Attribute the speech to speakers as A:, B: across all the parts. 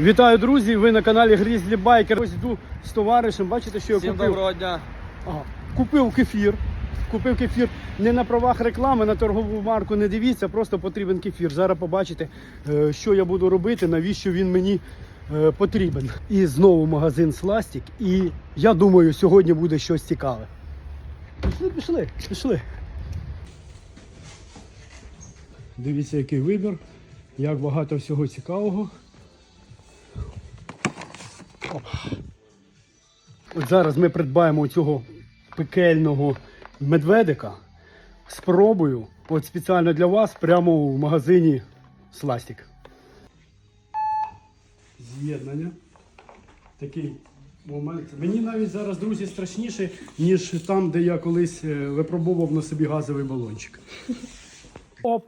A: Вітаю, друзі! Ви на каналі Грізлі Байкер. Ось йду з товаришем. Бачите, що я
B: Всім
A: купив?
B: доброго дня.
A: Ага. Купив кефір. Купив кефір не на правах реклами, на торгову марку не дивіться, просто потрібен кефір. Зараз побачите, е, що я буду робити, навіщо він мені е, потрібен. І знову магазин Сластік. І я думаю, сьогодні буде щось цікаве. Пішли, пішли, пішли. Дивіться, який вибір, як багато всього цікавого. От зараз ми придбаємо цього пекельного медведика. Спробую, от спеціально для вас, прямо в магазині Сластік. З'єднання. Такий момент. Мені навіть зараз, друзі, страшніше, ніж там, де я колись е, випробував на собі газовий балончик. Оп,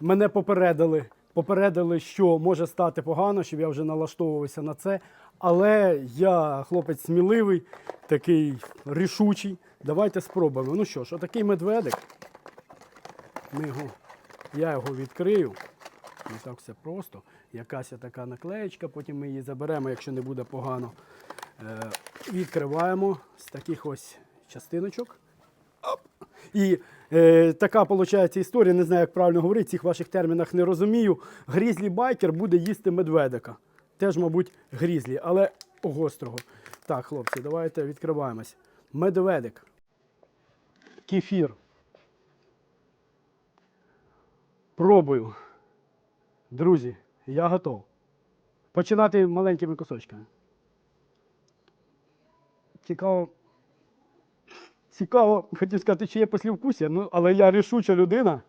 A: мене попередили. Попередили, що може стати погано, щоб я вже налаштовувався на це. Але я хлопець сміливий, такий рішучий. Давайте спробуємо. Ну що ж, отакий медведик. Ми його, я його відкрию. Не так все просто. Якась така наклеєчка, потім ми її заберемо, якщо не буде погано. Е, відкриваємо з таких ось частиночок. І е, така виходить історія, не знаю, як правильно говорити, цих ваших термінах не розумію. Грізлі байкер буде їсти медведика. Теж, мабуть, грізлі, але гострого. Так, хлопці, давайте відкриваємось. Медведик. Кефір. Пробую. Друзі, я готов. Починати маленькими кусочками. Цікаво. Цікаво, хотів сказати, чи є послівкусія, ну, але я рішуча людина.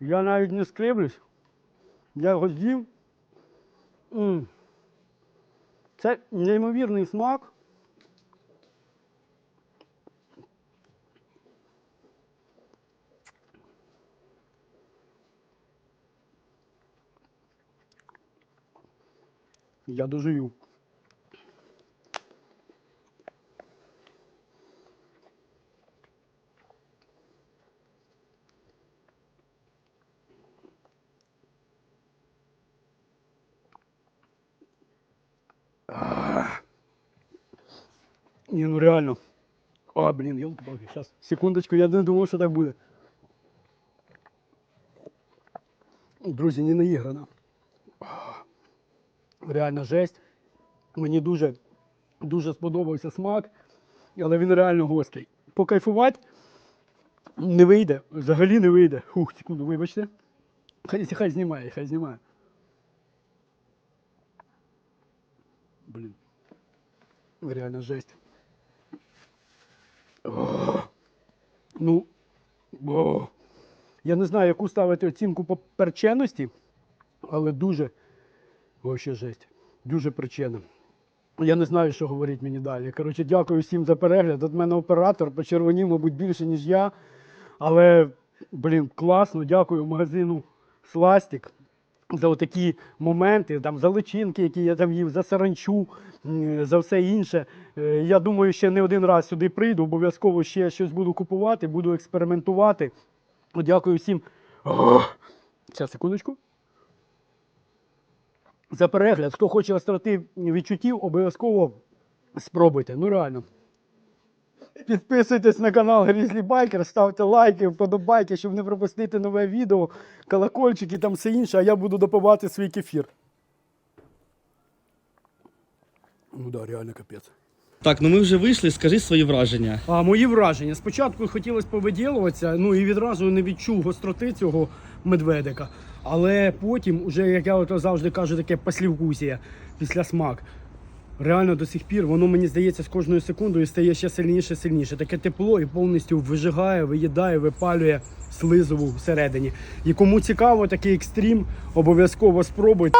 A: Я навіть не скривлюсь. Я його з'їм. Це неймовірний смак. Я дожую. Ні, ну реально. А, блін, елки-палки, сейчас. Секундочку, я не думав, що так буде. Друзі, не наіграно. Реально жесть. Мені дуже, дуже сподобався смак, але він реально гострий. Покайфувати не вийде, взагалі не вийде. Ух, секунду, вибачте. Хай, хай знімає, хай знімає. Блін. Реально жесть. О, ну, о. я не знаю, яку ставити оцінку по перченості, але дуже, вообще жесть, дуже причина. Я не знаю, що говорити мені далі. Коротше, дякую всім за перегляд. От мене оператор почервонів, мабуть, більше, ніж я. Але, блін, класно, дякую магазину Сластік за такі моменти, там, за личинки, які я там їв, за саранчу, за все інше. Е, Я думаю, ще не один раз сюди прийду, обов'язково ще щось буду купувати, буду експериментувати. Дякую всім. Зараз, секундочку. За перегляд. Хто хоче остроти відчуттів, обов'язково спробуйте. Ну реально. Підписуйтесь на канал Грізлі Байкер, ставте лайки, вподобайки, щоб не пропустити нове відео, колокольчики, там все інше, а я буду допивати свій кефір. Ну да, реально капець.
B: Так, ну ми вже вийшли, скажи свої враження.
A: А мої враження. Спочатку хотілося повиділуватися, ну і відразу не відчув гостроти цього медведика. Але потім, уже, як я ото завжди кажу, таке послівкусія після смак. Реально до сих пір воно мені здається з кожною секундою стає ще сильніше, сильніше. Таке тепло і повністю вижигає, виїдає, випалює слизову всередині. І кому цікаво такий екстрім, обов'язково спробуйте.